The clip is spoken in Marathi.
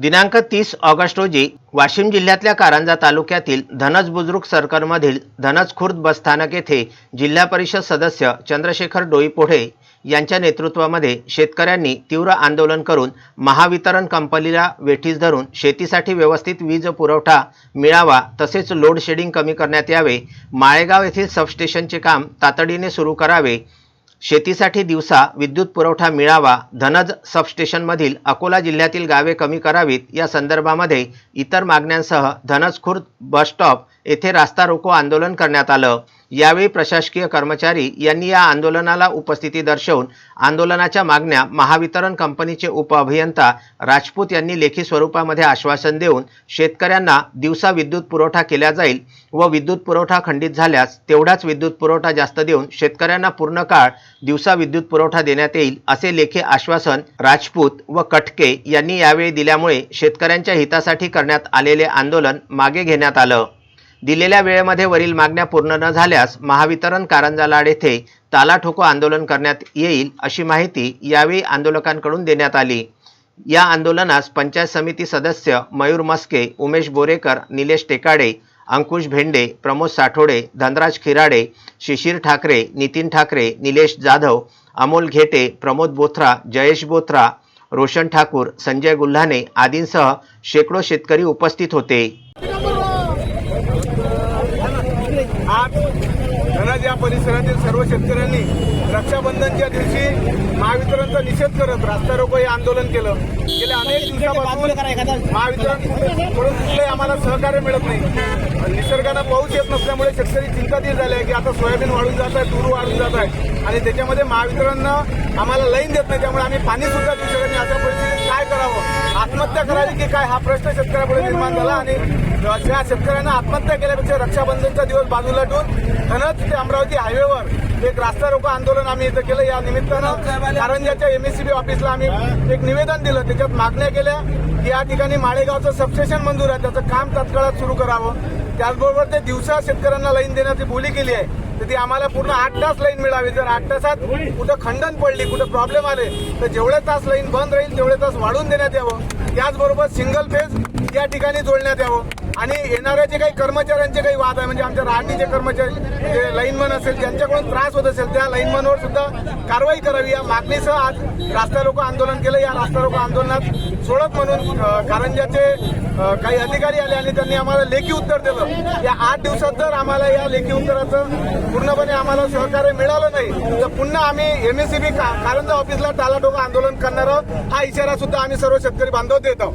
दिनांक तीस ऑगस्ट रोजी वाशिम जिल्ह्यातल्या कारंजा तालुक्यातील धनज बुजुर्ग सर्कलमधील धनज खुर्द बसस्थानक येथे जिल्हा परिषद सदस्य चंद्रशेखर डोईपोढे यांच्या नेतृत्वामध्ये शेतकऱ्यांनी तीव्र आंदोलन करून महावितरण कंपनीला वेठीस धरून शेतीसाठी व्यवस्थित वीज पुरवठा मिळावा तसेच लोड शेडिंग कमी करण्यात यावे. माळेगाव येथील सबस्टेशनचे काम तातडीने सुरू करावे. शेतीसाठी दिवसा विद्युत पुरवठा मिळावा धनज सबस्टेशनमधील अकोला जिल्ह्यातील गावे कमी करावीत या संदर्भामध्ये इतर मागण्यांसह धनज खुर्द बसस्टॉप येथे रास्ता रोको आंदोलन करण्यात आलं. यावेळी प्रशासकीय कर्मचारी यांनी या आंदोलनाला उपस्थिती दर्शवून आंदोलनाच्या मागण्या महावितरण कंपनीचे उपअभियंता राजपूत यांनी लेखी स्वरूपामध्ये आश्वासन देऊन शेतकऱ्यांना दिवसा विद्युत पुरवठा केला जाईल व विद्युत पुरवठा खंडित झाल्यास तेवढाच विद्युत पुरवठा जास्त देऊन शेतकऱ्यांना पूर्ण काळ दिवसा विद्युत पुरवठा देण्यात येईल असे लेखी आश्वासन राजपूत व कटके यांनी यावेळी दिल्यामुळे शेतकऱ्यांच्या हितासाठी करण्यात आलेले आंदोलन मागे घेण्यात आलं. दिलेल्या वेळेमध्ये वरील मागण्या पूर्ण न झाल्यास महावितरण कारंजा लाड येथे ताला ठोको आंदोलन करण्यात येईल अशी माहिती यावेळी आंदोलकांकडून देण्यात आली. या आंदोलनास पंचायत समिती सदस्य मयूर मस्के उमेश बोरेकर निलेश टेकाडे अंकुश भेंडे प्रमोद साठोडे धनराज खिराडे शिशिर ठाकरे नितीन ठाकरे निलेश जाधव अमोल घेटे प्रमोद बोथरा जयेश बोथरा रोशन ठाकूर संजय गुल्हाने आदींसह शेकडो शेतकरी उपस्थित होते. आज धनाज या परिसरातील सर्व शेतकऱ्यांनी रक्षाबंधनच्या दिवशी महावितरणचा निषेध करत रास्ता रोको हे आंदोलन केलं. गेल्या अनेक दिवसापासून महावितरणकडून कुठलंही आम्हाला सहकार्य मिळत नाही. निसर्गानं पाऊस येत नसल्यामुळे शेतकरी चिंतातीत झाले आहे की आता सोयाबीन वाढून जात आहे तूर वाढून जात आहे. आणि त्याच्यामध्ये महावितरणनं आम्हाला लाईन देत नाही त्यामुळे आम्ही पाणी सुद्धा देऊ शकत नाही अशा परिस्थितीत काय करावं? आत्महत्या करावी की काय? हा प्रश्न शेतकऱ्यापुढे निर्माण झाला आणि ज्या शेतकऱ्यांना आत्महत्या केल्यापेक्षा रक्षाबंधनचा दिवस बाजूला ठेवून धनच ते अमरावती हायवेवर एक रास्ता रोको आंदोलन आम्ही इथं केलं. या निमित्तानं कारंजाच्या एमएससीबी ऑफिसला आम्ही एक निवेदन दिलं. त्याच्यात मागण्या केल्या की या ठिकाणी माळेगावचं सबस्टेशन मंजूर आहे. त्याचं काम तात्काळात सुरू करावं. त्याचबरोबर ते दिवसा शेतकऱ्यांना लाईन देण्याची बोली केली आहे. तर ती आम्हाला पूर्ण आठ तास लाईन मिळावी. जर आठ तासात कुठं खंडन पडली कुठं प्रॉब्लेम आले तर जेवढे तास लाईन बंद राहील तेवढे तास वाढून देण्यात यावं. त्याचबरोबर सिंगल फेज या ठिकाणी जोडण्यात यावं. आणि येणाऱ्या जे काही कर्मचाऱ्यांचे काही वाद आहे म्हणजे आमच्या राहणीचे कर्मचारी जे लाईनमन असेल ज्यांच्याकडून त्रास होत असेल त्या लाईनमनवर सुद्धा कारवाई करावी. या मागणीसह आज रास्ता रोको आंदोलन केलं. या रास्ता रोको आंदोलनात सोडत म्हणून कारंजाचे काही अधिकारी आले आणि त्यांनी आम्हाला लेखी उत्तर दिलं. या आठ दिवसात जर आम्हाला या लेखी उत्तराचं पूर्णपणे आम्हाला सहकार्य मिळालं नाही तर पुन्हा आम्ही एमएससीबी कारंजा ऑफिसला टालाटोका आंदोलन करणार आहोत. हा इशारा सुद्धा आम्ही सर्व शेतकरी बांधव देत आहोत.